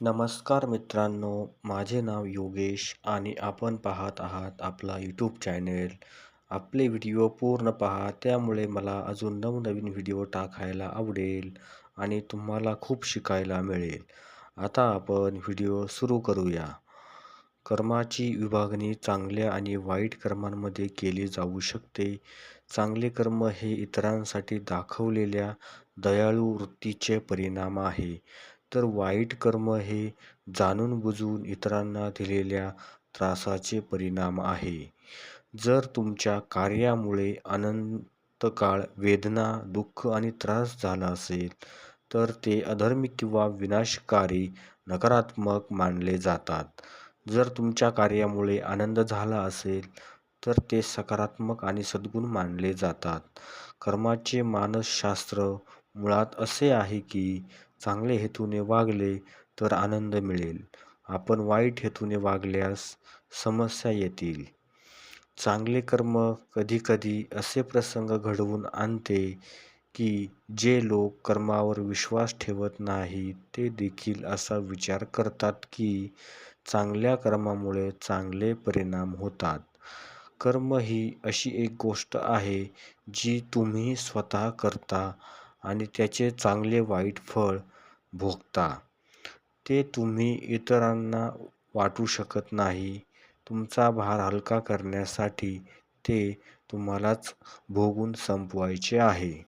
नमस्कार मित्रांनो माझे नाव योगेश आणि आपण पाहत आहात आपला यूट्यूब चॅनेल आपले व्हिडिओ पूर्ण पहा त्यामुळे मला अजून नवनवीन व्हिडिओ टाकायला आवडेल आणि तुम्हाला खूप शिकायला मिळेल. आता आपण व्हिडिओ सुरू करूया. कर्माची विभागणी चांगल्या आणि वाईट कर्मांमध्ये केली जाऊ शकते. चांगले कर्म हे इतरांसाठी दाखवलेल्या दयाळू वृत्तीचे परिणाम आहे. तर वाईट कर्म हे जाणून बुजून इतरांना दिलेल्या त्रासाचे परिणाम आहे. जर तुमच्या कार्यामुळे अनंतकाळ वेदना दुःख आणि त्रास झाला असेल तर ते अधर्मिक किंवा विनाशकारी नकारात्मक मानले जातात. जर तुमच्या कार्यामुळे आनंद झाला असेल तर ते सकारात्मक आणि सद्गुण मानले जातात. कर्माचे मानसशास्त्र मुळात असे आहे की चांगले हेतूने वागले तर आनंद मिळेल. आपण वाईट हेतूने वागल्यास समस्या येतील. चांगले कर्म कधीकधी असे प्रसंग घडवून आणते की जे लोक कर्मावर विश्वास ठेवत नाही ते देखील असा विचार करतात की चांगल्या कर्मामुळे चांगले परिणाम होतात. कर्म ही अशी एक गोष्ट आहे जी तुम्ही स्वतः करता आणि त्याचे चांगले वाईट फळ भोगता. ते तुम्ही इतरांना वाटू शकत नाही. तुमचा भार हलका करण्यासाठी ते तुम्हालाच भोगून संपवायचे आहे.